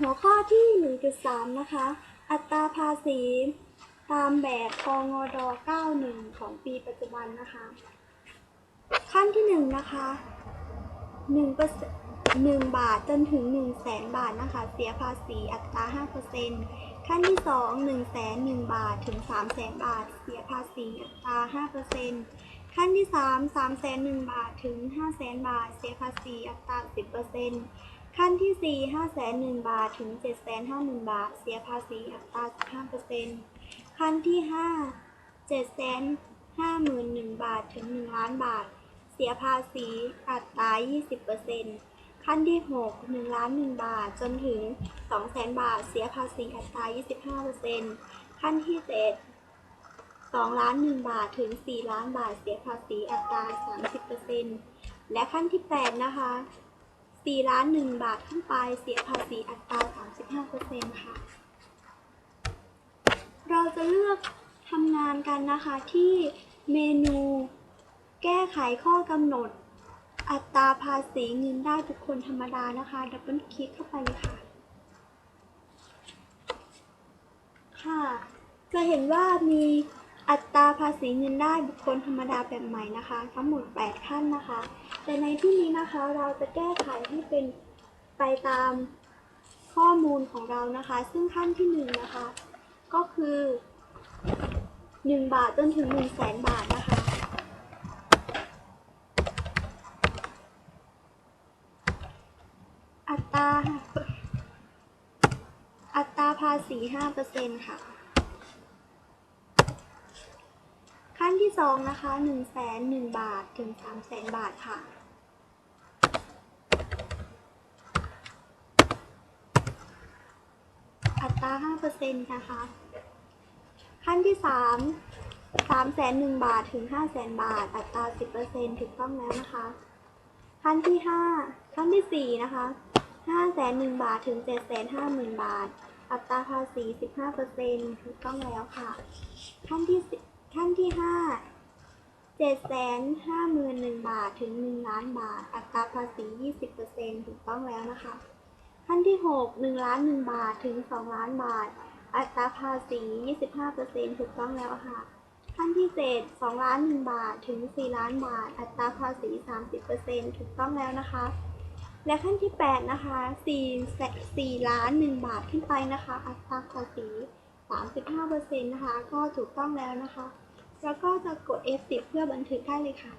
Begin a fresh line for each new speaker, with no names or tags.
หัวข้อที่ 1.3 นะคะ อัตราภาษี ตามแบบกงด 91 ของปีปัจจุบันนะคะ ขั้นที่ 1 นะคะ1เปอร์เซ็นต์1บาทจนถึง1 0 0 0 0แสนบาทนะคะ เสียภาษีอัตรา 5%ขั้นที่ 2 1แสน1บาทถึง3แสนบาท เสียภาษีอัตรา 5%ขั้นที่ 3 3แสน1บาทถึง5แสนบาท เสียภาษีอัตรา 10% ขั้นที่ 4 5แสน1บาท ถึง 7 50,000 บาท เสียภาษีอัตรา 15%ขั้นที่ 5 7 51,000 บาท ถึง 1 ล้านบาท เสียภาษีอัตรา 20%ขั้นที่ 6 1 ล้าน 1 บาท จนถึง2แสนบาท เสียภาษีอัตรา 25%ขั้นที่ 7 2 ล้าน 1 บาท ถึง 4 ล้านบาท เสียภาษีอัตรา 30%และขั้นที่ 8 นะคะ 4ล้าน 1 บาทขึ้นไปเสียภาษีอัตรา 35%ค่ะ เราจะเลือกทำงานกันนะคะที่เมนูแก้ไขข้อกำหนด อัตราภาษีเงินได้บุคคลธรรมดานะคะ ดับเบิลคลิกเข้าไปเลยค่ะ ค่ะ จะเห็นว่ามี อัตราภาษีเงินได้บุคคลธรรมดาแบบใหม่นะคะ ทั้งหมด 8 ขั้นนะคะ แต่ในที่นี้นะคะเราจะแก้ไขให้เป็นไปตามข้อมูลของเรานะคะ ซึ่งขั้นที่1นงนะคะ ก็คือ 1 บาทจนถึง 1 0 0 0 0แสนบาทนะคะ อัตราอัตราภาษี 5%ค่ะ ขั้นที่2นะคะ1 0 0 0 0 1บาทถึง3 0 0 0 0บาทค่ะ อัตรา5%นะคะ ขั้นที่ 3 3แสน1บาทถึง5แสนบาท อัตรา 10%ถูกต้องแล้วนะคะ ขั้นที่ 5 ขั้นที่ 4 นะคะ5แสน1บาทถึง7 5 0 0 0 0บาท อัตราภาษี 15%ถูกต้องแล้วค่ะ ขั้นที่ ขั้นที่5 7 5 1 0 0 0บาทถึง1ล้านบาท อัตราภาษี20%ถูกต้องแล้วนะคะขั้นที่6 1ล้าน1บาทถึง2ล้านบาท อัตราภาษี25%ถูกต้องแล้วค่ะขั้นที่7 2ล้าน1บาทถึง4ล้านบาท อัตราภาษี30%ถูกต้องแล้วนะคะ และขั้นที่8นะคะ4 4ล้าน1บาทขึ้นไปนะคะ อัตราภาษี35%นะคะ ก็ถูกต้องแล้วนะคะ แล้วก็จะกด F10 เพื่อบันทึกได้เลยค่ะ